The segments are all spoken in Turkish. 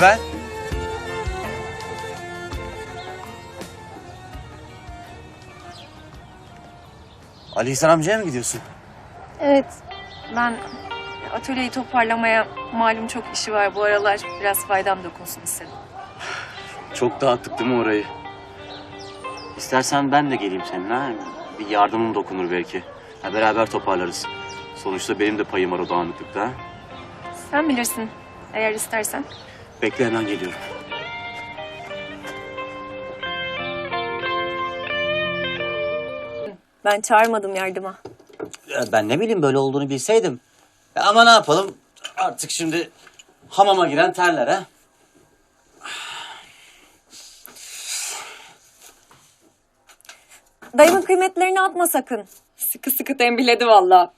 Gülben. Ali İhsan amcaya mı gidiyorsun? Evet, ben atölyeyi toparlamaya malum çok işi var bu aralar. Biraz faydam dokunsun istedim. Çok dağıttık değil mi orayı? İstersen ben de geleyim seninle. ha? Bir yardımım dokunur belki. Ha, beraber toparlarız. Sonuçta benim de payım var o dağınıklıkta. Sen bilirsin eğer istersen. Bekle hemen geliyorum. Ben çağırmadım yardıma. Ya ben ne bileyim böyle olduğunu bilseydim. Ya ama ne yapalım? Artık şimdi hamama giren terler ha. Dayımın kıymetlerini atma sakın. Sıkı sıkı tembihledi valla.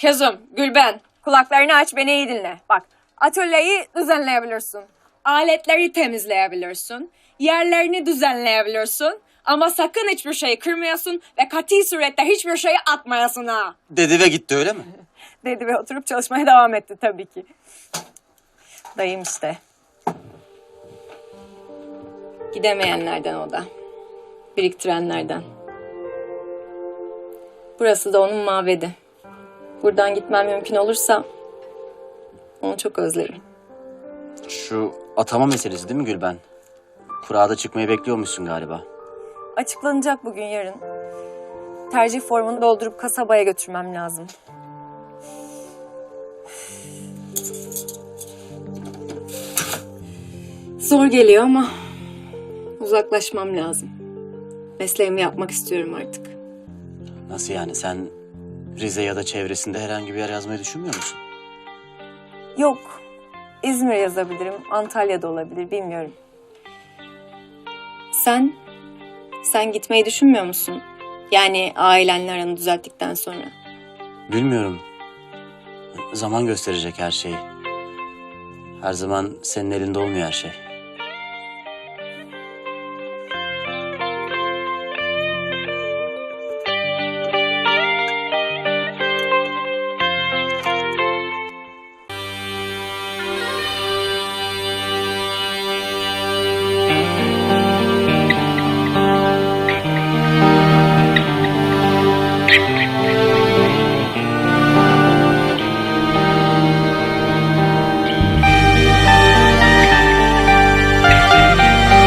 Kızım, Gülben, kulaklarını aç beni iyi dinle. Bak, atölyeyi düzenleyebilirsin. Aletleri temizleyebilirsin. Yerlerini düzenleyebilirsin. Ama sakın hiçbir şeyi kırmayasın ve kati surette hiçbir şeyi atmayasın ha. Dedi ve gitti öyle mi? Dedi ve oturup çalışmaya devam etti tabii ki. Dayım işte. Gidemeyenlerden o da. Biriktirenlerden. Burası da onun mabedi. Buradan gitmem mümkün olursa onu çok özlerim. Şu atama meselesi değil mi Gülben? Kurada çıkmayı bekliyormuşsun galiba. Açıklanacak bugün yarın. Tercih formunu doldurup kasabaya götürmem lazım. Zor geliyor ama uzaklaşmam lazım. Mesleğimi yapmak istiyorum artık. Nasıl yani sen Rize ya da çevresinde herhangi bir yer yazmayı düşünmüyor musun? Yok. İzmir yazabilirim, Antalya'da olabilir, bilmiyorum. Sen? Sen gitmeyi düşünmüyor musun? Yani ailenle aranı düzelttikten sonra. Bilmiyorum. Zaman gösterecek her şeyi. Her zaman senin elinde olmuyor her şey.